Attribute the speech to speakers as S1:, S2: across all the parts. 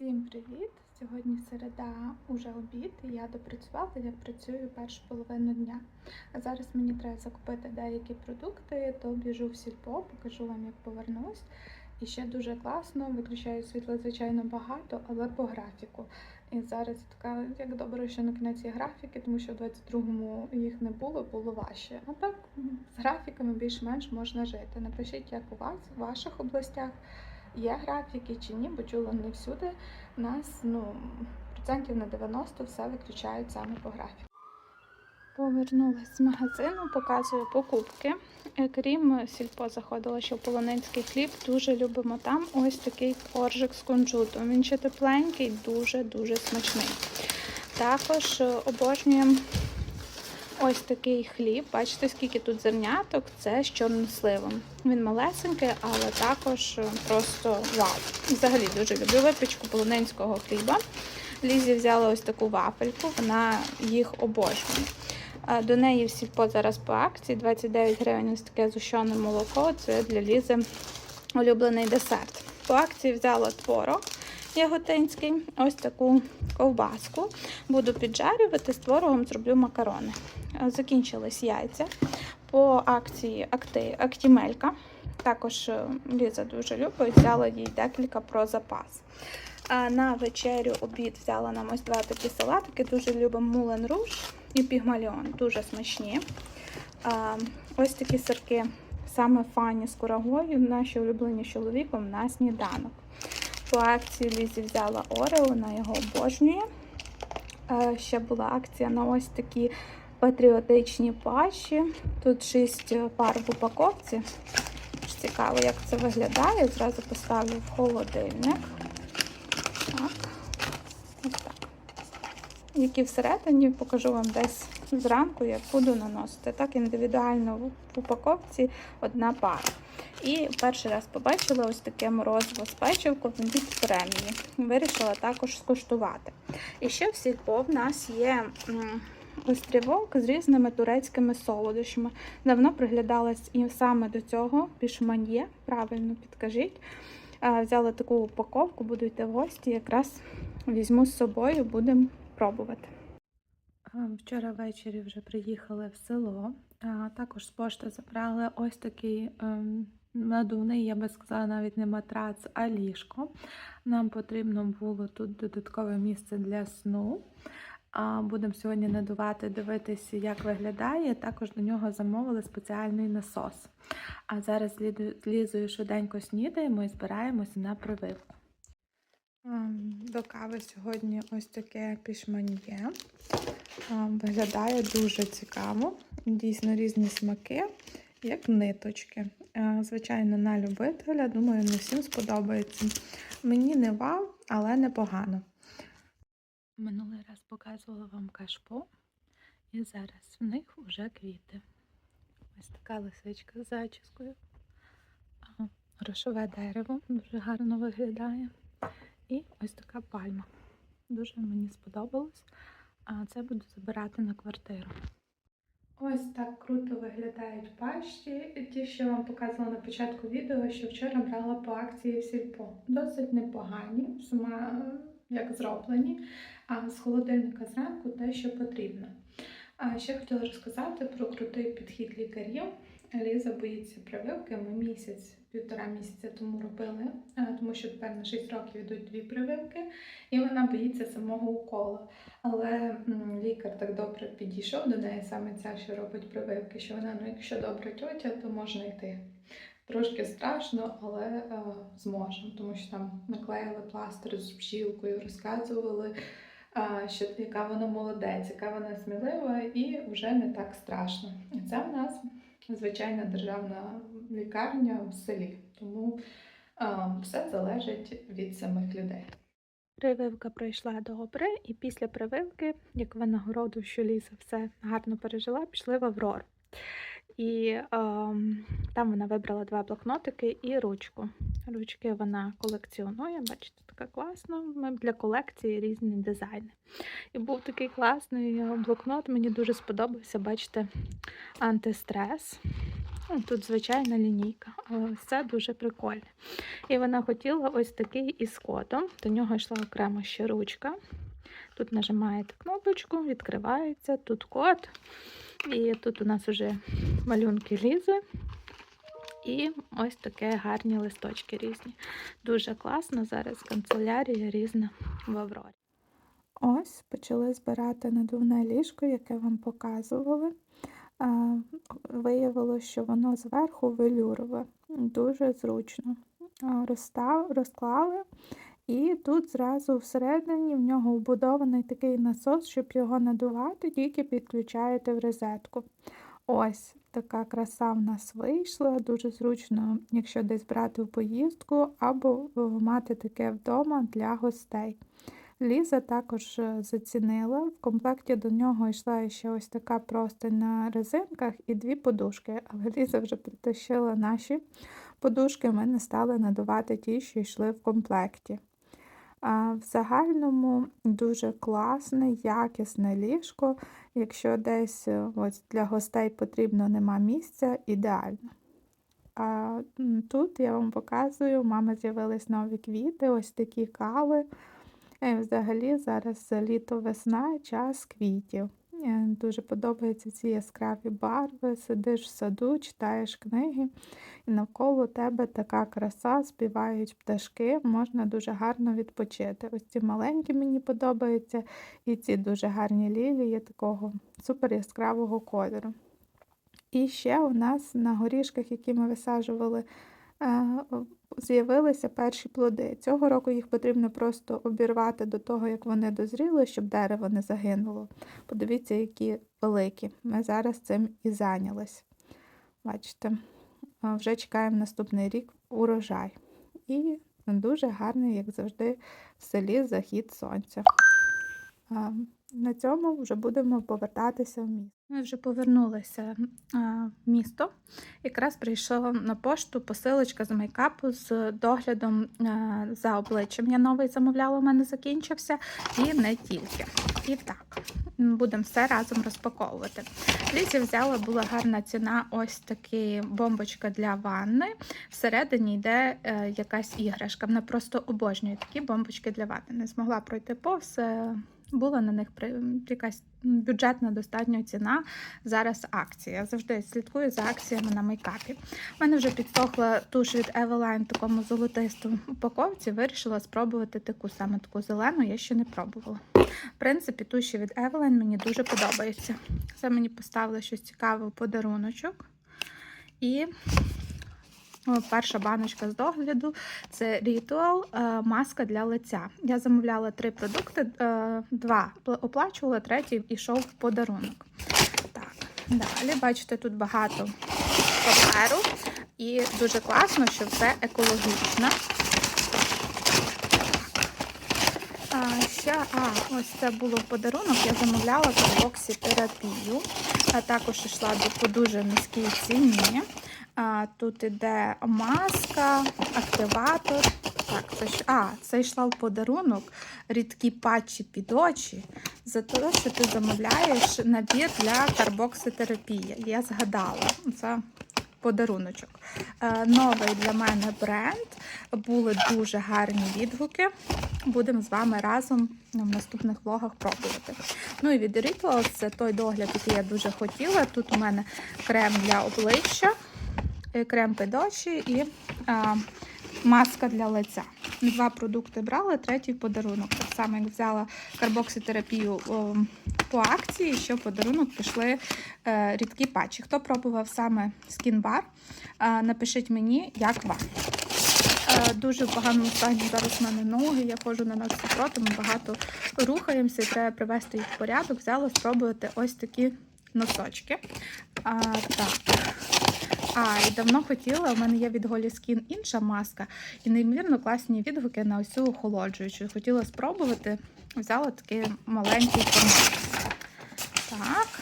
S1: Всім привіт! Сьогодні середа, уже обід. Я допрацювала, я працюю першу половину дня. А зараз мені треба закупити деякі продукти, то біжу в сільпо, покажу вам, як повернусь. І ще дуже класно, виключаю світло, звичайно, багато, але по графіку. І зараз така, як добре, що на кінець є графіки, тому що в 22-му їх не було, було важче. А так з графіками більш-менш можна жити. Напишіть, як у вас, в ваших областях є графіки чи ні, бо чула не всюди. У нас ну, процентів на 90 все виключають саме по графіку. Повернулася з магазину, показую покупки. Е, Крім сільпо заходила, що полонинський хліб дуже любимо там ось такий коржик з кунжутом. Він ще тепленький, дуже-дуже смачний. Також е, обожнюємо ось такий хліб. Бачите, скільки тут зерняток, це з чорносливом. Він малесенький, але також е, просто вау. Взагалі дуже люблю випічку полонинського хліба. Лізі взяла ось таку вафельку, вона їх обожнює. До неї в сільпо зараз по акції 29 гривень ось таке зущене молоко. Це для Лізи улюблений десерт. По акції взяла творог яготинський, ось таку ковбаску. Буду піджарювати, з творогом зроблю макарони. Закінчились яйця. По акції акти, актімелька. Також е, Ліза дуже любить, взяла їй декілька про запас. На вечерю обід взяла нам ось два такі салатики. Дуже любимо мулен руш і пігмаліон. Дуже смачні. Ось такі сирки, саме фані з курагою, наші улюблені чоловіком на сніданок. По акції Лізі взяла Орео, вона його обожнює. Ще була акція на ось такі патріотичні патчі. Тут 6 пар в упаковці. Цікаво, як це виглядає. Зразу поставлю в холодильник. Так. Ось так. Які всередині покажу вам десь зранку, як буду наносити. Так, індивідуально в упаковці одна пара. І перший раз побачила ось таке морозиво з печивком від премії. Вирішила також скуштувати. І ще в сільпо в нас є острівок з різними турецькими солодощами. Давно приглядалась і саме до цього пішман'є, правильно підкажіть. Взяла таку упаковку, буду йти в гості, якраз візьму з собою, будемо пробувати. Вчора ввечері вже приїхали в село. Також з пошти забрали ось такий ем, надувний, я би сказала, навіть не матрац, а ліжко. Нам потрібно було тут додаткове місце для сну. Будемо сьогодні надувати, дивитися, як виглядає. Також до нього замовили спеціальний насос. А зараз Лізою швиденько снідаємо і збираємося на прививку. До кави сьогодні ось таке пішманьє. Ем, Виглядає дуже цікаво. Дійсно різні смаки, як ниточки. Е, Звичайно, на любителя. Думаю, не всім сподобається. Мені не вау, але непогано. Минулий раз показувала вам кашпо, і зараз в них вже квіти. Ось така лисичка з зачіскою. Грошове дерево дуже гарно виглядає. І ось така пальма. Дуже мені сподобалось. А це буду забирати на квартиру. Ось так круто виглядають пащі. Ті, що я вам показувала на початку відео, що вчора брала по акції в сільпо. Досить непогані, сама як зроблені, а з холодильника зранку те, що потрібно. А ще хотіла розказати про крутий підхід лікарів. Ліза боїться прививки. Ми місяць, півтора місяця тому робили, е, тому що тепер на 6 років йдуть дві прививки, і вона боїться самого уколу. Але лікар так добре підійшов до неї, саме ця, що робить прививки, що вона, ну якщо добра тьотя, то можна йти. Трошки страшно, але е, зможемо, тому що там наклеїли пластир з бжілкою, розказували, е, що яка вона молодець, яка вона смілива, і вже не так страшно. Це в нас звичайна державна лікарня в селі, тому е, все залежить від самих людей. Прививка пройшла добре, і після прививки, як винагороду, що Ліза все гарно пережила, пішли в Аврору. І ем, там вона вибрала два блокнотики і ручку. Ручки вона колекціонує, бачите, така класна. Для колекції різні дизайни. І був такий класний е, блокнот, мені дуже сподобався, бачите, антистрес. Ну, Тут звичайна лінійка, але це дуже прикольно. І вона хотіла ось такий із кодом. До нього йшла окремо ще ручка. Тут нажимаєте кнопочку, відкривається, тут код. І тут у нас вже малюнки лізи. І ось таке гарні листочки різні. Дуже класно. Зараз канцелярія різна в Аврорі. Ось почали збирати надувне ліжко, яке вам показували. Виявилося, що воно зверху велюрове, дуже зручно. Розстав, розклали, і тут зразу всередині в нього вбудований такий насос, щоб його надувати, тільки підключаєте в розетку. Ось така краса в нас вийшла. Дуже зручно, якщо десь брати в поїздку, або е, мати таке вдома для гостей. Ліза також е, зацінила. В комплекті до нього йшла ще ось така простинь на резинках і дві подушки. Але Ліза вже притащила наші подушки, ми не стали надувати ті, що йшли в комплекті. В загальному дуже класне, якісне ліжко. Якщо десь е, ось для гостей потрібно нема місця, ідеально. А тут я вам показую, у мами з'явились нові квіти, ось такі кави. І Взагалі зараз літо весна, час квітів. Е, Дуже подобаються ці яскраві барви. Сидиш в саду, читаєш книги, і навколо тебе така краса, співають пташки, можна дуже гарно відпочити. Ось ці маленькі мені подобаються, і ці дуже гарні лілії такого супер яскравого кольору. І ще у нас на горішках, які ми висаджували, з'явилися перші плоди. Цього року їх потрібно просто обірвати до того, як вони дозріли, щоб дерево не загинуло. Подивіться, які великі. Ми зараз цим і зайнялись. Бачите, вже чекаємо наступний рік урожай. І дуже гарний, як завжди, в селі захід сонця. На цьому вже будемо повертатися в місто. Ми вже повернулися в місто. Якраз прийшла на пошту посилочка з мейкапу з доглядом за обличчям. Я новий замовляла, у мене закінчився, і не тільки. І так, будемо все разом розпаковувати. Лізі взяла, була гарна ціна, ось такі бомбочка для ванни. Всередині йде е, якась іграшка. Вона просто обожнює такі бомбочки для ванни. Не змогла пройти повз. Була на них якась бюджетна достатньо ціна. Зараз акція. Я завжди слідкую за акціями на мейкапі. У мене вже підсохла туш від Eveline в такому золотистому упаковці. Вирішила спробувати таку саме таку зелену, я ще не пробувала. В принципі, туші від Eveline мені дуже подобаються. Це мені поставили щось цікаве в подаруночок. І перша баночка з догляду це Ritual е, маска для лиця. Я замовляла три продукти, е, два оплачувала, третій йшов в подарунок. Так, далі, бачите, тут багато паперу і дуже класно, що все екологічно. А, ще, а, ось це було в подарунок. Я замовляла терапію. А також йшла по дуже низькій ціні. Тут іде маска, активатор. Так, це ж, а, це йшла в подарунок рідкі патчі під очі за те, що ти замовляєш набір для карбокситерапії. Я згадала, це подаруночок. Е, Новий для мене бренд. Були дуже гарні відгуки. Будемо з вами разом в наступних влогах пробувати. Ну і від Rituals це той догляд, який я дуже хотіла. Тут у мене крем для обличчя, крем під і а, маска для лиця. Два продукти брала, третій подарунок. Так само, як взяла карбокситерапію о, по акції, що в подарунок пішли е, рідкі патчі. Хто пробував саме скінбар, е, напишіть мені, як вам. Е, Дуже в поганому стані зараз в мене ноги, я ходжу на ножці проти, ми багато рухаємося, треба привести їх в порядок. Взяла спробувати ось такі носочки. А, так. А, і давно хотіла, у мене є від Голі Skin інша маска, і неймовірно класні відгуки на ось цю охолоджуючу. Хотіла спробувати, взяла такий маленький формат. Так,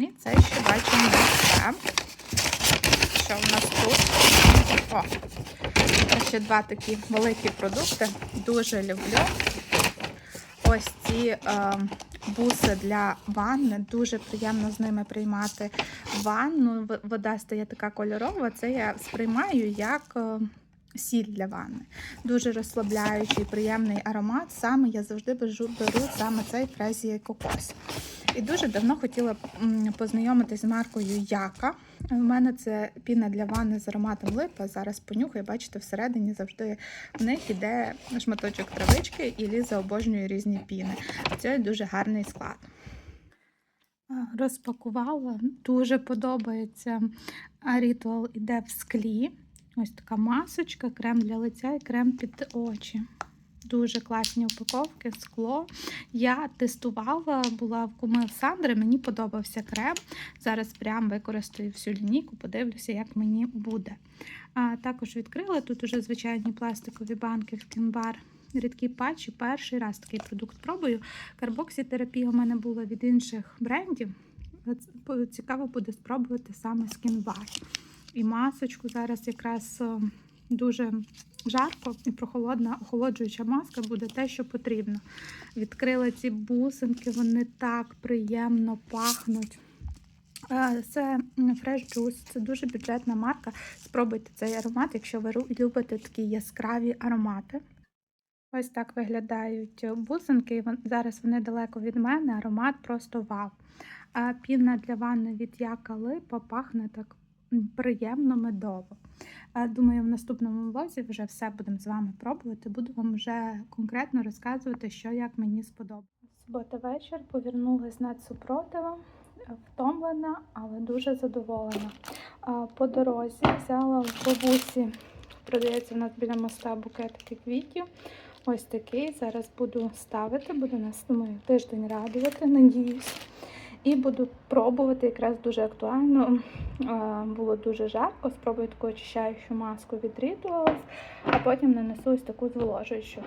S1: і це ще бачимо все. Що в нас тут? О, ще два такі великі продукти. Дуже люблю. Ось ці е, буси для ванни. Дуже приємно з ними приймати ванну. Вода стає така кольорова. Це я сприймаю як е, сіль для ванни. Дуже розслабляючий, приємний аромат. Саме я завжди беру, саме цей фрезі кокос. І дуже давно хотіла познайомитись з маркою Яка. У мене це піна для ванни з ароматом липа. Зараз понюхаю, бачите, всередині завжди в них іде шматочок травички і Ліза обожнює різні піни. Це дуже гарний склад. Розпакувала, дуже подобається. Ритуал іде в склі. Ось така масочка, крем для лиця і крем під очі. Дуже класні упаковки, скло. Я тестувала, була в куми Сандри, мені подобався крем. Зараз прям використаю всю лінійку, подивлюся, як мені буде. А також відкрила тут уже звичайні пластикові банки в кінбар. Рідкі патчі. Перший раз такий продукт пробую. Карбоксітерапія у мене була від інших брендів. Цікаво буде спробувати саме з кінбар. І масочку зараз якраз е, дуже жарко і прохолодна охолоджуюча маска буде те, що потрібно. Відкрила ці бусинки, вони так приємно пахнуть. Е, Це Fresh Juice, це дуже бюджетна марка. Спробуйте цей аромат, якщо ви любите такі яскраві аромати. Ось так виглядають бусинки. Зараз вони далеко від мене, аромат просто вау. А піна для ванни від Яка Липа пахне так приємно медово. Думаю, в наступному влозі вже все будемо з вами пробувати. Буду вам вже конкретно розказувати, що як мені сподобалось. Субота вечір повернулась над супротивом, втомлена, але дуже задоволена. По дорозі взяла в бабусі, продається в нас біля моста букетики квітів. Ось такий. Зараз буду ставити, буду нас, думаю, тиждень радувати, надіюсь. І буду пробувати якраз дуже актуально. Було дуже жарко. Спробую таку очищаючу маску від Rituals, а потім нанесу ось таку зволожуючу.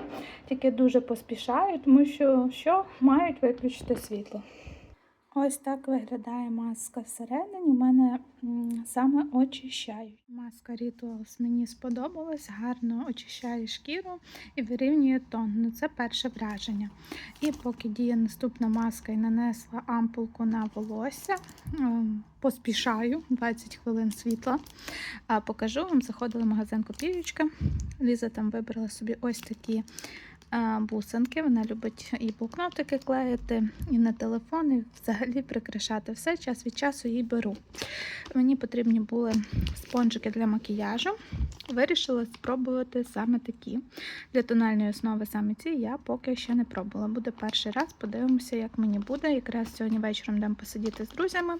S1: Тільки дуже поспішаю, тому що, що мають виключити світло. Ось так виглядає маска всередині. У мене саме очищають. Маска Rituals мені сподобалась, гарно очищає шкіру і вирівнює тон. Ну, це перше враження. І поки діє наступна маска і нанесла ампулку на волосся, ем, поспішаю 20 хвилин світла. Покажу вам, заходила в магазин Копіючка. Ліза там вибрала собі ось такі бусинки. Вона любить і блокнотики клеїти, і на телефон, і взагалі прикрашати все. Час від часу їй беру. Мені потрібні були спонжики для макіяжу. Вирішила спробувати саме такі. Для тональної основи саме ці я поки ще не пробувала. Буде перший раз, подивимося, як мені буде. Якраз сьогодні вечором дам посидіти з друзями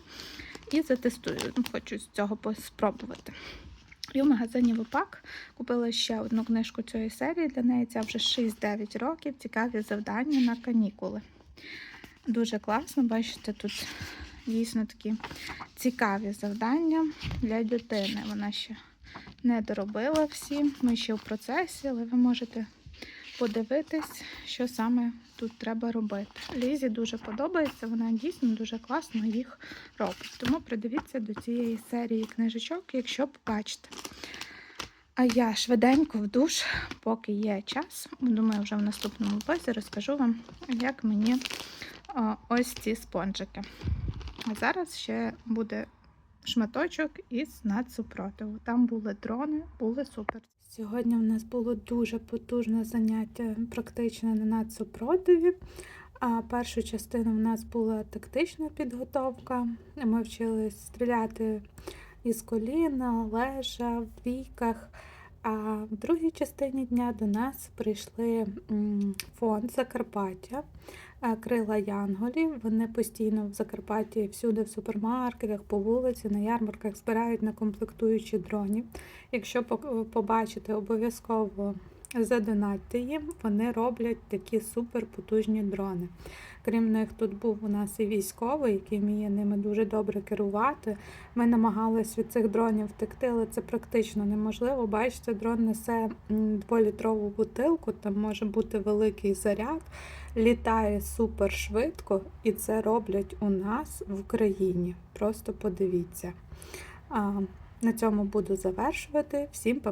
S1: і затестую. Хочу з цього спробувати. І в магазині Випак. купила ще одну книжку цієї серії. Для неї ця вже 6-9 років. Цікаві завдання на канікули. Дуже класно, бачите, тут дійсно такі цікаві завдання для дитини. Вона ще не доробила всі. Ми ще в процесі, але ви можете подивитись, що саме тут треба робити. Лізі дуже подобається, вона дійсно дуже класно їх робить. Тому придивіться до цієї серії книжечок, якщо побачите. А я швиденько в душ, поки є час. Думаю, вже в наступному блозі розкажу вам, як мені ось ці спонжики. А зараз ще буде шматочок із надсупротиву. Там були дрони, були супер. Сьогодні в нас було дуже потужне заняття практичне на надсупротиві. А першу частину в нас була тактична підготовка. Ми вчились стріляти із коліна, лежа, в віках. А в другій частині дня до нас прийшли фонд Закарпаття, е, крила Янголів. Вони постійно в Закарпатті всюди в супермаркетах, по вулиці, на ярмарках збирають на комплектуючі дронів. Якщо побачите, обов'язково задонатьте їм. Вони роблять такі суперпотужні дрони. Крім них, тут був у нас і військовий, який вміє ними дуже добре керувати. Ми намагались від цих дронів втекти, але це практично неможливо. Бачите, дрон несе дволітрову бутилку, там може бути великий заряд, літає супер швидко, і це роблять у нас в Україні. Просто подивіться. На цьому буду завершувати. Всім па